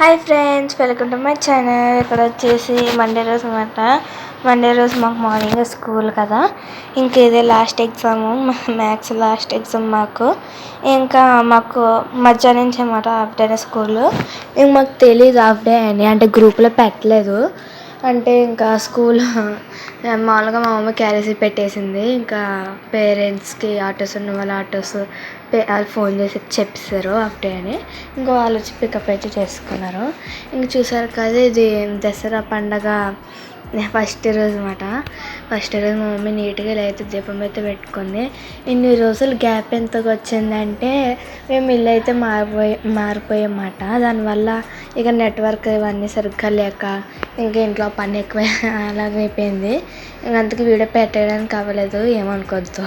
Hi friends welcome to my channel. ఇక్కడ వచ్చేసి Monday రోజు అనమాట మండే రోజు మాకు మార్నింగ్ స్కూల్ కదా. ఇంకా ఇదే last exam maths last exam మాకు. ఇంకా మాకు మధ్యాహ్నం నుంచి అనమాట హాఫ్ డే స్కూల్. ఇంక మాకు తెలియదు హాఫ్ డే అని అంటే గ్రూప్లో పెట్టలేదు. అంటే ఇంకా స్కూల్ మామూలుగా మా మమ్మీ క్యారేజీ పెట్టేసింది. ఇంకా పేరెంట్స్కి ఆటోస్ ఉన్న వాళ్ళ ఆటోస్ వాళ్ళు ఫోన్ చేసి చెప్పేశారు హాఫ్ డే అని. ఇంకా వాళ్ళు వచ్చి పికప్ అయితే చేసుకున్నారు. ఇంక చూసారు కదా ఇది దసరా పండగ. ఫస్ట్ రోజు అనమాట ఫస్ట్ రోజు మా మమ్మీ నీట్గా ఇలా అయితే దీపం అయితే పెట్టుకుంది. ఇన్ని రోజులు గ్యాప్ ఎంతగా వచ్చిందంటే మేము ఇల్లు అయితే మారిపోయి మారిపోయామాట దానివల్ల ఇక నెట్వర్క్ ఇవన్నీ సరిగ్గా లేక ఇంకా ఇంట్లో పని ఎక్కువ అలాగైపోయింది. ఇంక అందుకే వీడియో పెట్టడానికి అవ్వలేదు. ఏమనుకోవద్దు.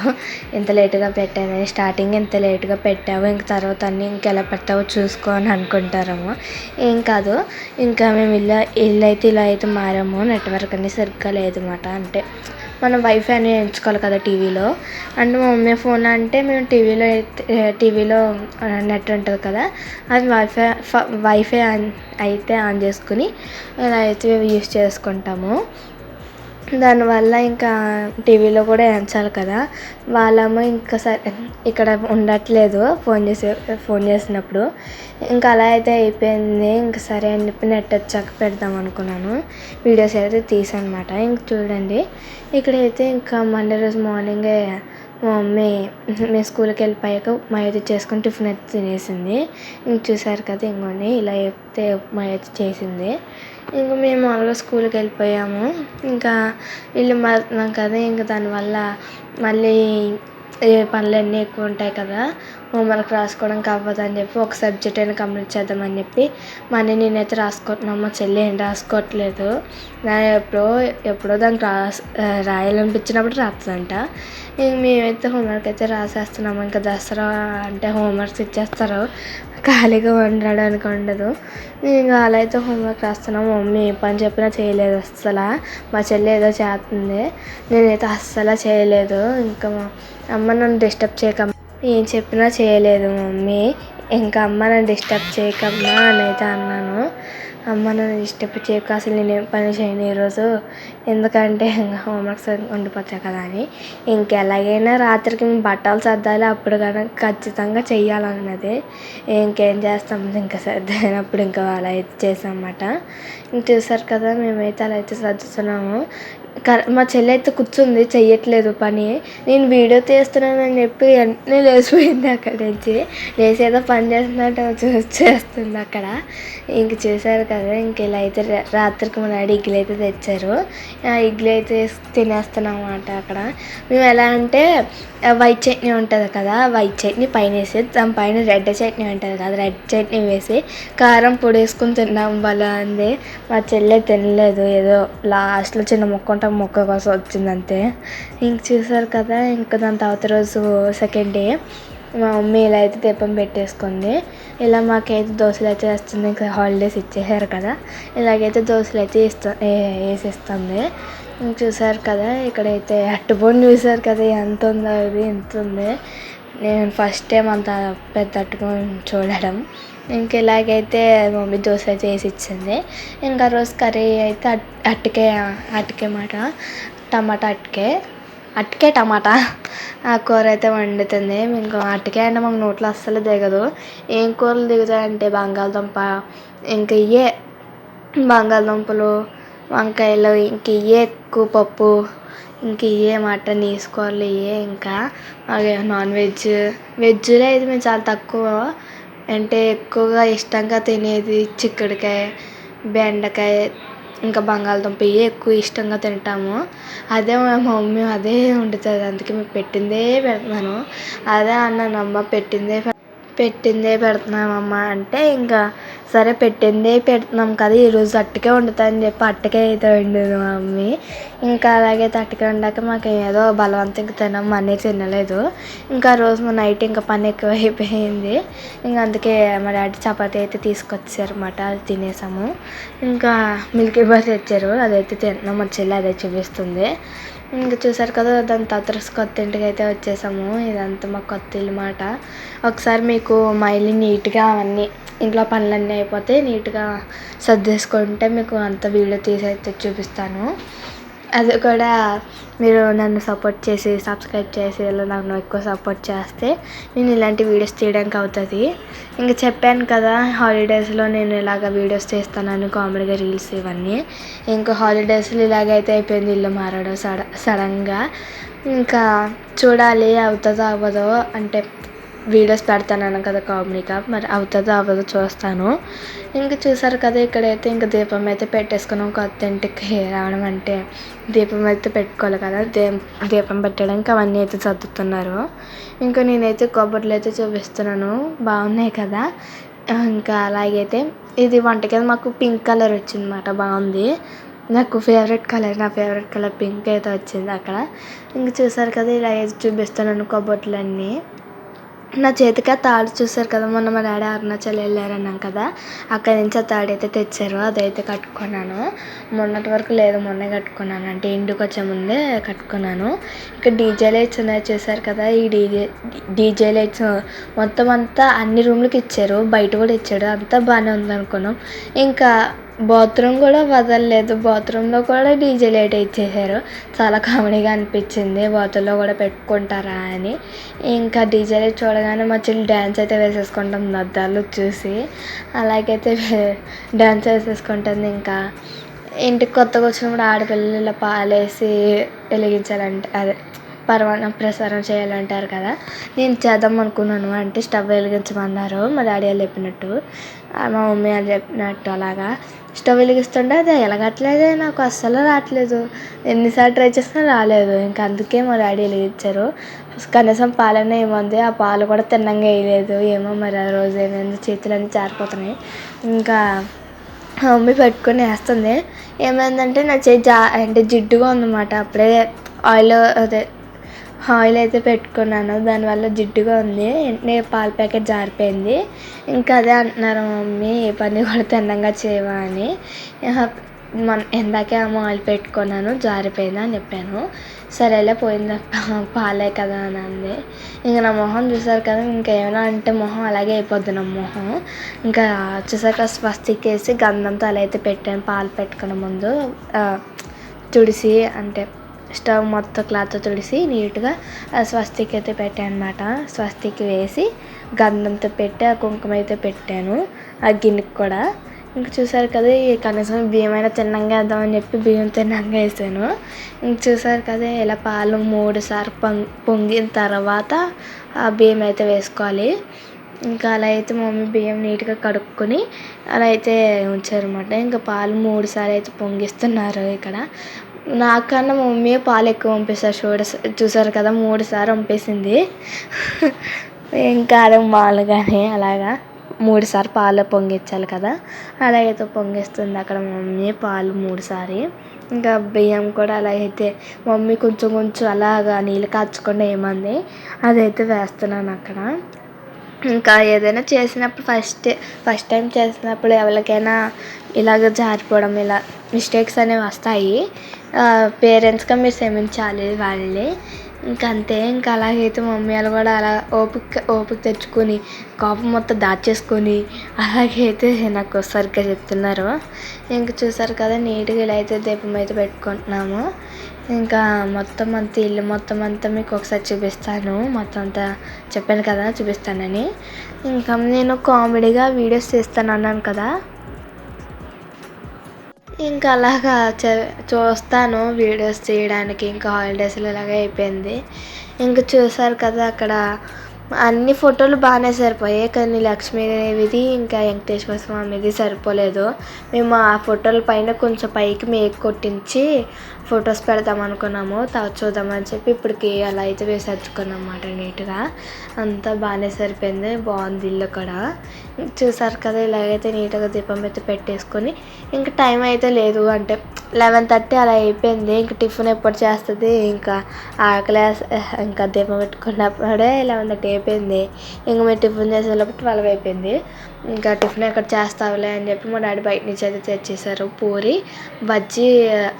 ఇంత లేటుగా పెట్టాను స్టార్టింగ్ ఇంత లేటుగా పెట్టావు. ఇంక తర్వాత అన్నీ ఇంకెలా పెట్టావో చూసుకో అని అనుకుంటారేమో. ఏం కాదు. ఇంకా మేము ఇల్లు ఇల్లు అయితే ఇలా అయితే మారాము. నెట్వర్క్ అనేది సరిగ్గా లేదన్నమాట. అంటే మనం వైఫై అనేది ఎంచుకోవాలి కదా టీవీలో. అండ్ మా మమ్మీ ఫోన్ అంటే మేము టీవీలో అయితే టీవీలో నెట్ ఉంటుంది కదా అది వైఫై వైఫై ఆన్ అయితే ఆన్ చేసుకుని అలా అయితే యూస్ చేసుకుంటాము. దానివల్ల ఇంకా టీవీలో కూడా ఎంచాలి కదా. వాళ్ళేమో ఇంకా సరే ఇక్కడ ఉండట్లేదు ఫోన్ చేసే ఫోన్ చేసినప్పుడు. ఇంకా అలా అయితే అయిపోయింది. ఇంకా సరే అని చెప్పి నెట్ వచ్చాక పెడదాం అనుకున్నాను. వీడియోస్ అయితే తీసానమాట. అనమాట ఇంక చూడండి. ఇక్కడైతే ఇంకా మండే రోజు మార్నింగే మా మమ్మీ మేము స్కూల్కి వెళ్ళిపోయాక ఉప్మా అయితే చేసుకుని టిఫిన్ అయితే తినేసింది. ఇంక చూసారు కదా ఇంకొని ఇలా అయితే ఉప్మా అయితే చేసింది. ఇంకా మేము మామూలుగా స్కూల్కి వెళ్ళిపోయాము. ఇంకా ఇల్లు మారుతున్నాం కదా ఇంకా దానివల్ల మళ్ళీ పనులన్నీ ఎక్కువ ఉంటాయి కదా. హోంవర్క్ రాసుకోవడానికి అవ్వదని చెప్పి ఒక సబ్జెక్ట్ అయినా కంప్లీట్ చేద్దామని చెప్పి మనీ నేనైతే రాసుకుంటున్నాను మా చెల్లి ఏం రాసుకోవట్లేదు నేను ఎప్పుడో ఎప్పుడో దానికి రాస్ రాయాలనిపించినప్పుడు రాస్తుందంట ఇంక మేమైతే హోంవర్క్ అయితే రాసేస్తున్నాము ఇంకా దసరా అంటే హోంవర్క్స్ ఇచ్చేస్తారు. ఖాళీగా ఉండడానికి ఉండదు ఇంకా అలా అయితే హోంవర్క్ రాస్తున్నాము మమ్మీ ఏ పని చెప్పినా చేయలేదు అస్సలు. మా చెల్లి ఏదో చేస్తుంది నేనైతే అస్సలు చేయలేదు. ఇంకా మా అమ్మ నన్ను డిస్టర్బ్ చేయకమ్మా ఏం చెప్పినా చేయలేదు మమ్మీ. ఇంకా అమ్మ నన్ను డిస్టర్బ్ చేయకమ్మా అని అయితే అన్నాను. అమ్మ నన్ను డిస్టర్బ్ చేయక అసలు నేను ఏం పని చేయను ఈరోజు. ఎందుకంటే ఇంకా హోంవర్క్స్ ఉండిపోతాయి కదా అని. ఇంకెలాగైనా రాత్రికి బట్టలు సర్దాలి అప్పుడు కనుక ఖచ్చితంగా చెయ్యాలన్నది. ఇంకేం చేస్తాం ఇంకా సర్దైనప్పుడు ఇంకా అలా అయితే చేసామన్నమాట ఇంక చూసారు కదా మేమైతే అలా అయితే సర్దుతున్నాము. మా చెల్లి అయితే కూర్చుంది చెయ్యట్లేదు పని. నేను వీడియో తీస్తున్నానని చెప్పి వెంటనే లేచిపోయింది అక్కడి నుంచి. లేచి ఏదో పని చేస్తున్నట్టు చూసి చేస్తుంది అక్కడ. ఇంక చూసారు కదా ఇంక ఇలా అయితే రాత్రికి మా డాడీ ఇడ్లీ అయితే తెచ్చారు. ఆ ఇడ్లీ అయితే తినేస్తున్నాం అన్నమాట అక్కడ. మేము ఎలా అంటే వైట్ చట్నీ ఉంటుంది కదా వైట్ చట్నీ పైన వేసి దాని పైన రెడ్ చట్నీ ఉంటుంది కదా రెడ్ చట్నీ వేసి కారం పొడి వేసుకుని తిన్నాం వాళ్ళ అంది. మా చెల్లె తినలేదు ఏదో లాస్ట్లో చిన్న మొక్క ఉంటే మొక్క కోసం వచ్చింది అంతే ఇంక చూసారు కదా ఇంకా దాని తర్వాత రోజు సెకండ్ డే మా మమ్మీ ఇలా అయితే దీపం పెట్టేసుకుంది. ఇలా మాకైతే దోశలు అయితే వేస్తుంది. ఇంకా హాలిడేస్ ఇచ్చేసారు కదా. ఇలాగైతే దోశలు అయితే ఇస్తా వేసిస్తుంది. చూసారు కదా ఇక్కడైతే అట్టుబొని చూసారు కదా ఎంత ఉందో అది ఎంత ఉంది. నేను ఫస్ట్ టైం అంత పెద్ద అట్టుకొని చూడడం. ఇంక ఇలాగైతే మమ్మీ దోశ అయితే వేసి ఇచ్చింది. ఇంకా రోజు కర్రీ అయితే అట్ అట్టికే అట్టికే మాట. టమాటా అట్టికే అట్టికే టమాటా. ఆ కూర అయితే వండుతుంది. ఇంకా అటుకే అంటే మాకు నోట్లో అస్సలు దిగదు. ఏం కూరలు దిగుతాయంటే బంగాళదుంప ఇంకా ఇవే బంగాళదుంపలు వంకాయలు ఇంక ఇవే ఎక్కువ పప్పు ఇంక ఇవే మటన్ వేసుకోవాలి ఇవే ఇంకా అలాగే నాన్ వెజ్. వెజ్లో అయితే మేము చాలా తక్కువ అంటే ఎక్కువగా ఇష్టంగా తినేది చిక్కుడుకాయ బెండకాయ ఇంకా బంగాళదుంప ఎక్కువ ఇష్టంగా తింటాము. అదే మా మమ్మీ అదే వండుతుంది. అందుకే మీకు పెట్టిందే పెడుతున్నాను అదే అన్నాను అమ్మ పెట్టిందే పెట్టిందే పెడుతున్నామమ్మా అంటే ఇంకా సరే పెట్టిందే పెడుతున్నాం కదా ఈరోజు అట్టకే వండుతా అని చెప్పి అట్టకే అయితే వండింది మా మమ్మీ. ఇంకా అలాగే అట్టికే వండాక మాకు ఏదో బలవంతంగా తినాం మనీ తినలేదు. ఇంకా రోజు మా నైట్ ఇంకా పని ఎక్కువ అయిపోయింది ఇంకా అందుకే మా డాడీ చపాతీ అయితే తీసుకొచ్చారు అన్నమాట అది తినేసాము. ఇంకా మిల్కీ బార్ తెచ్చారు అదైతే తింటున్నాం మా చెల్లి అదే చూపిస్తుంది. ఇంకా చూసారు కదా దాని తర్వాత కొత్త ఇంటికి అయితే వచ్చేసాము. ఇదంతా మా కొత్త ఇల్లు మాట. ఒకసారి మీకు మా ఇల్లు నీట్గా అవన్నీ ఇంట్లో పనులన్నీ అయిపోతే నీట్గా సర్దేసుకుంటే మీకు అంత వీడియో తీసి అయితే చూపిస్తాను. అది కూడా మీరు నన్ను సపోర్ట్ చేసి సబ్స్క్రైబ్ చేసి ఇలా నన్ను ఎక్కువ సపోర్ట్ చేస్తే నేను ఇలాంటి వీడియోస్ తీయడానికి అవుతుంది. ఇంకా చెప్పాను కదా హాలిడేస్లో నేను ఇలాగ వీడియోస్ చేస్తానని కామెడీగా రీల్స్ ఇవన్నీ. ఇంకా హాలిడేస్లో ఇలాగైతే అయిపోయింది ఇల్లు మారడం సడ సడన్గా. ఇంకా చూడాలి అవుతుందో అవ్వదో అంటే వీడియోస్ పెడతానన్నా కదా కామెడీగా. మరి అవుతుందో అవ్వదో చూస్తాను. ఇంకా చూసారు కదా ఇక్కడైతే ఇంకా దీపం అయితే పెట్టేసుకున్నాం. కొత్త ఇంటికి రావడం అంటే దీపం అయితే పెట్టుకోవాలి కదా. దీ దీపం పెట్టడానికి అవన్నీ అయితే చదువుతున్నారు ఇంకా నేనైతే కొబ్బరిలో అయితే చూపిస్తున్నాను. బాగున్నాయి కదా. ఇంకా అలాగైతే ఇది వంటకి మాకు పింక్ కలర్ వచ్చిందన్నమాట. బాగుంది. నాకు ఫేవరెట్ కలర్ నా ఫేవరెట్ కలర్ పింక్ అయితే వచ్చింది అక్కడ. ఇంక చూసారు కదా ఇలా అయితే చూపిస్తున్నాను కొబ్బట్లు నా చేతికి ఆ తాడు చూసారు కదా మొన్న మా డాడీ అరుణాచల్ వెళ్ళారన్నాం కదా అక్కడి నుంచి ఆ తాడు అయితే తెచ్చారు అదైతే కట్టుకున్నాను. మొన్నటి వరకు లేదు మొన్నే కట్టుకున్నాను. అంటే ఇంటికి వచ్చే ముందే కట్టుకున్నాను. ఇక్కడ డీజే లైట్స్ ఉన్నాయి చూసారు కదా ఈ డీజే డీజే లైట్స్ మొత్తం అంతా అన్ని రూమ్లకి ఇచ్చారు బయట కూడా ఇచ్చాడు అంతా బాగానే ఉంది అనుకున్నాం ఇంకా బాత్రూమ్ కూడా వదలలేదు. బాత్రూంలో కూడా డీజే లైట్ ఇచ్చేసారు. చాలా కామెడీగా అనిపించింది. బాత్రూంలో కూడా పెట్టుకుంటారా అని. ఇంకా డీజే లైట్ చూడగానే మా చెల్లి డ్యాన్స్ అయితే వేసేసుకుంటాం అద్దాలు చూసి. అలాగైతే డ్యాన్స్ వేసేసుకుంటుంది ఇంకా. ఇంటికి కొత్తగా వచ్చినప్పుడు ఆడపిల్లలు ఇలా పాలేసి వెలిగించాలంటే అదే పరమాన్నం ప్రసారం చేయాలంటారు కదా. నేను చేద్దాం అనుకున్నాను. అంటే స్టవ్ వెలిగించమన్నారు. మా డాడీ వాళ్ళు చెప్పినట్టు. మా మమ్మీ వాళ్ళు చెప్పినట్టు అలాగా. స్టవ్ వెలిగిస్తుంటే అది వెలగట్లేదే. నాకు అస్సలు రావట్లేదు. ఎన్నిసార్లు ట్రై చేసినా రాలేదు. ఇంకా అందుకే మా డాడీ వెలిగించారు కనీసం పాలనే ఏముంది? ఆ పాలు కూడా తిన్నంగా వేయలేదు. ఏమో మరి ఆ రోజు ఏమైంది చేతులన్నీ జారిపోతున్నాయి. ఇంకా మా మమ్మీ పెట్టుకొని వేస్తుంది. ఏమైందంటే నా చేయి జా అంటే జిడ్డుగా ఉందన్నమాట. అప్పుడే ఆయిల్ అదే ఆయిల్ అయితే పెట్టుకున్నాను. దానివల్ల జిడ్డుగా ఉంది. వెంటనే పాల ప్యాకెట్ జారిపోయింది. ఇంకా అదే అంటున్నారు మమ్మీ ఏ పని కూడా తిన్నంగా చేయవా అని. మన ఇందాకే ఏమో ఆయిల్ పెట్టుకున్నాను జారిపోయింది అని చెప్పాను. సరేలే పోయింది పాలే కదా అని అంది. ఇంకా నా మొహం చూసారు కదా ఇంకేమైనా అంటే మొహం అలాగే అయిపోద్ది నా మొహం. ఇంకా చూసాక స్వస్తిక్ వేసి గంధంతో అలా అయితే పెట్టాను పాలు పెట్టుకున్న ముందు. తుడిసి అంటే స్టవ్ మొత్తం క్లాత్ తుడిసి నీట్గా స్వస్తిక్ అయితే పెట్టాను అనమాట స్వస్తిక్ వేసి గంధంతో పెట్టి ఆ కుంకుమ అయితే పెట్టాను ఆ గిన్నెకి కూడా. ఇంక చూసారు కదా కనీసం బియ్యం అయినా తిన్నంగా వేద్దామని చెప్పి బియ్యం తిన్నంగా వేసాను. ఇంక చూసారు కదా ఇలా పాలు మూడు సార్లు పొంగి పొంగిన తర్వాత ఆ బియ్యం అయితే వేసుకోవాలి. ఇంకా అలా అయితే మమ్మీ బియ్యం నీట్గా కడుక్కొని అలా అయితే ఉంచారన్నమాట. ఇంకా పాలు మూడు సార్లు అయితే పొంగిస్తున్నారు ఇక్కడ. నాకన్నా మా మమ్మీ పాలు ఎక్కువ పంపిస్తారు. చూడ చూసారు కదా మూడుసార్లు పంపేసింది. ఇంకా అదే మామూలుగానే అలాగా. మూడుసార్లు పాలు పొంగించాలి కదా. అలాగైతే పొంగిస్తుంది అక్కడ మా మమ్మీ పాలు మూడుసారి ఇంకా బియ్యం కూడా అలా అయితే మమ్మీ కొంచెం కొంచెం అలాగా నీళ్ళు కాచకుండా ఏమంది అదైతే వేస్తున్నాను అక్కడ. ఇంకా ఏదైనా చేసినప్పుడు ఫస్ట్ ఫస్ట్ టైం చేసినప్పుడు ఎవరికైనా ఇలాగ జారిపోవడం ఇలా మిస్టేక్స్ అనేవి వస్తాయి. పేరెంట్స్గా మీరు క్షమించాలి వాళ్ళే. ఇంక అంతే ఇంకా అలాగైతే మమ్మీ వాళ్ళు కూడా అలా ఓపిక ఓపిక తెచ్చుకొని కోపం మొత్తం దాచేసుకొని అలాగైతే నాకు సరిగ్గా చెప్తున్నారు. ఇంకా చూసారు కదా నీట్గా ఇలా అయితే దీపం అయితే పెట్టుకుంటున్నాము. ఇంకా మొత్తం అంతా ఇల్లు మొత్తం అంతా మీకు ఒకసారి చూపిస్తాను. మొత్తం అంతా చెప్పాను కదా చూపిస్తానని. ఇంకా నేను కామెడీగా వీడియోస్ చేస్తాను అన్నాను కదా ఇంకా అలాగా చ చూస్తాను వీడియోస్ చేయడానికి. ఇంకా హాలిడేస్లో ఇలాగే అయిపోయింది. ఇంకా చూసారు కదా అక్కడ అన్ని ఫోటోలు బాగానే సరిపోయాయి. కానీ లక్ష్మీదేవిది ఇంకా వెంకటేశ్వర స్వామిది సరిపోలేదు. మేము ఆ ఫోటోల పైన కొంచెం పైకి మేక్ కొట్టించి ఫొటోస్ పెడదాం అనుకున్నాము తర్వాత చూద్దామని చెప్పి ఇప్పటికి అలా అయితే వేసేసుకున్నాం అన్నమాట నీట్గా. అంతా బాగానే సరిపోయింది బాగుంది ఇల్లు కూడా. చూసారు కదా ఇలాగైతే నీట్గా దీపం అయితే పెట్టేసుకొని ఇంకా టైం అయితే లేదు. అంటే లెవెన్ థర్టీ అలా అయిపోయింది ఇంకా టిఫిన్ ఎప్పుడు చేస్తుంది ఇంకా ఆకలి ఇంకా దీపం పెట్టుకున్నప్పుడే లెవెన్ థర్టీ అయిపోయింది. ఇంకా మేము టిఫిన్ చేసేటప్పుడు ట్వెల్వ్ అయిపోయింది. ఇంకా టిఫిన్ ఎక్కడ చేస్తావులే అని చెప్పి మా డాడీ బయట నుంచి అయితే తెచ్చేసారు పూరి బజ్జీ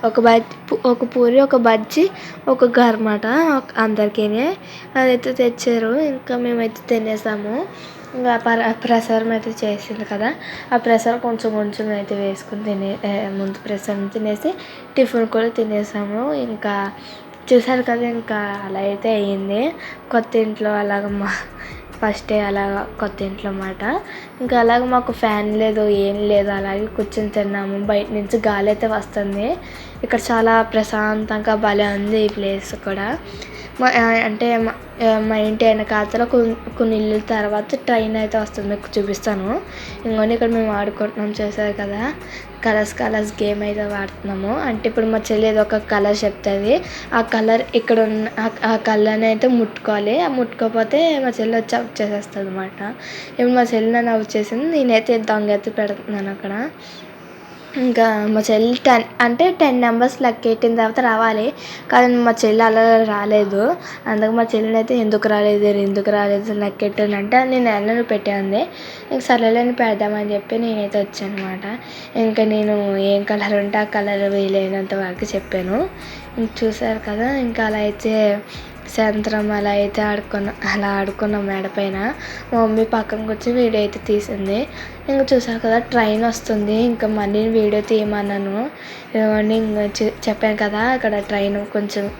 ఒక బజ్జీ ఒక పూరి ఒక బజ్జీ ఒక గర్మాట అందరికీ అదైతే తెచ్చారు. ఇంకా మేమైతే తినేసాము. ఇంకా పర ప్రసాదం అయితే చేసింది కదా ఆ ప్రసాదం కొంచెం కొంచెం అయితే వేసుకుని తినే ముందు ప్రసాదం తినేసి టిఫిన్ కూడా తినేసాము. ఇంకా చూసారు కదా ఇంకా అలా అయితే అయ్యింది కొత్త ఇంట్లో అలాగ మా ఫస్ట్ డే అలా కొత్త ఇంట్లో మాట ఇంకా అలాగ మాకు ఫ్యాన్ లేదు ఏం లేదు అలాగే కూర్చొని తిన్నాము. బయట నుంచి గాలి అయితే వస్తుంది. ఇక్కడ చాలా ప్రశాంతంగా భలే ఉంది ఈ ప్లేస్ కూడా. అంటే మా ఇంటి వెనకాతల కొన్ని కొన్ని ఇల్లుల తర్వాత ట్రైన్ అయితే వస్తుంది మీకు చూపిస్తాను. ఇంకోండి ఇక్కడ మేము ఆడుకుంటున్నాం చేశారు కదా? కలర్స్ కలర్స్ గేమ్ అయితే ఆడుతున్నాము. అంటే ఇప్పుడు మా చెల్లి ఏదో ఒక కలర్ చెప్తుంది. ఆ కలర్ ఇక్కడ ఉన్న ఆ కలర్ని అయితే ముట్టుకోవాలి. ఆ ముట్టుకోకపోతే మా చెల్లి వచ్చి అవుట్ చేసేస్తుంది అనమాట ఇప్పుడు మా చెల్లి నన్ను అవుట్ చేసింది నేనైతే దొంగ ఎత్తి పెడుతున్నాను అక్కడ. ఇంకా మా చెల్లి టెన్ అంటే టెన్ నెంబర్స్ లెక్కెట్టిన తర్వాత రావాలి. కానీ మా చెల్లి అలా రాలేదు. అందుకు మా చెల్లిని అయితే ఎందుకు రాలేదు ఎందుకు రాలేదు లెక్కెట్టాను అంటే నేను ఎన్నో పెట్టాను ఇంక సర్లేని పెడదామని చెప్పి నేనైతే వచ్చాను అనమాట ఇంకా నేను ఏం కలర్ ఉంటే ఆ కలర్ వీలైనంత వరకు చెప్పాను. ఇంక చూసారు కదా ఇంకా అలా అయితే సాయంత్రం అలా అయితే ఆడుకున్నాం అలా ఆడుకున్నాం మేడపైన. మా మమ్మీ పక్కన వచ్చి వీడియో అయితే తీసింది. ఇంకా చూసాను కదా ట్రైన్ వస్తుంది. ఇంకా మళ్ళీ వీడియో తీయమన్నాను. ఇవన్నీ ఇంకా చెప్పాను కదా అక్కడ ట్రైన్ కొంచెం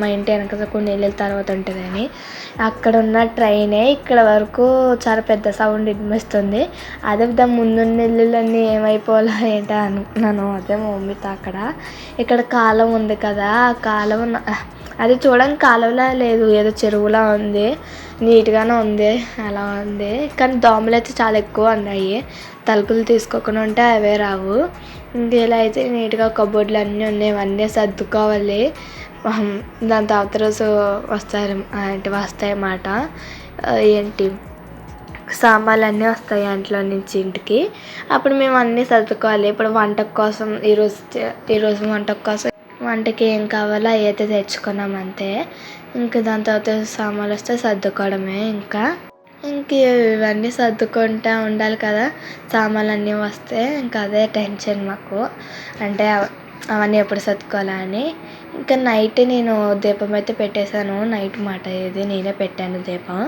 మా ఇంటి వెనక కొన్ని నెలల తర్వాత ఉంటుందని. అక్కడ ఉన్న ట్రైనే ఇక్కడ వరకు చాలా పెద్ద సౌండ్ వినిపిస్తుంది. అదే దాని ముందున్న ఇల్లులన్నీ ఏమైపోవాలో ఏంటో అనుకున్నాను అదే మా మమ్మీతో అక్కడ. ఇక్కడ కాలం ఉంది కదా ఆ కాలం అది చూడడానికి కాలువలా లేదు ఏదో చెరువులా ఉంది నీట్గానే ఉంది అలా ఉంది. కానీ దోమలు అయితే చాలా ఎక్కువ ఉన్నాయి. తలుపులు తీసుకోకుండా ఉంటే అవే రావు. ఇంకా ఇలా అయితే నీట్గా కబోర్డ్లు అన్నీ ఉన్నాయి అన్నీ సర్దుకోవాలి. దాని తర్వాత రోజు వస్తారు అంటే వస్తాయన్నమాట. ఏంటి? సామాన్లు అన్నీ వస్తాయి ఇంట్లో నుంచి ఇంటికి. అప్పుడు మేము అన్నీ సర్దుకోవాలి. ఇప్పుడు వంట కోసం ఈరోజు ఈరోజు వంట కోసం వంటకి ఏం కావాలో అయితే తెచ్చుకున్నాం అంతే. ఇంకా దాని తర్వాత సామాన్లు వస్తే సర్దుకోవడమే ఇంకా. ఇంక ఇవన్నీ సర్దుకుంటూ ఉండాలి కదా. సామాన్లు అన్నీ వస్తే ఇంకా అదే టెన్షన్ మాకు. అంటే అవన్నీ ఎప్పుడు సర్దుకోవాలా అని. ఇంకా నైట్ నేను దీపం అయితే పెట్టేశాను. నైట్ మాట ఇది నేనే పెట్టాను దీపం.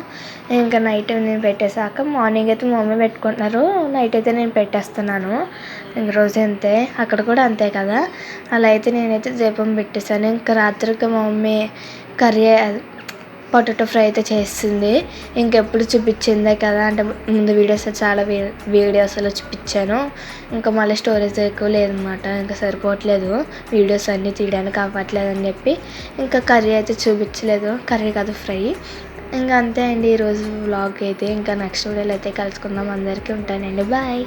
ఇంకా నైట్ నేను పెట్టేశాక మార్నింగ్ అయితే మా మమ్మీ పెట్టుకుంటున్నారు. నైట్ అయితే నేను పెట్టేస్తున్నాను. ఇంక రోజు అంతే. అక్కడ కూడా అంతే కదా. అలా అయితే నేనైతే దీపం పెట్టేసాను ఇంకా రాత్రికి మా మమ్మీ కర్రీ పొటాటో ఫ్రై అయితే చేస్తుంది. ఇంకెప్పుడు చూపించిందే కదా అంటే ముందు వీడియోస్ చాలా వీడియోస్లో చూపించాను. ఇంకా మళ్ళీ స్టోరేజ్ ఎక్కువ లేదనమాట ఇంకా సరిపోవట్లేదు. వీడియోస్ అన్నీ తీయడానికి అవ్వట్లేదు అని చెప్పి ఇంకా కర్రీ అయితే చూపించలేదు. కర్రీ కాదు ఫ్రై. ఇంకా అంతే అండి ఈరోజు వ్లాగ్ అయితే. ఇంకా నెక్స్ట్ వీడియోలో అయితే కలుసుకుందాం. అందరికీ ఉంటానండి. బాయ్.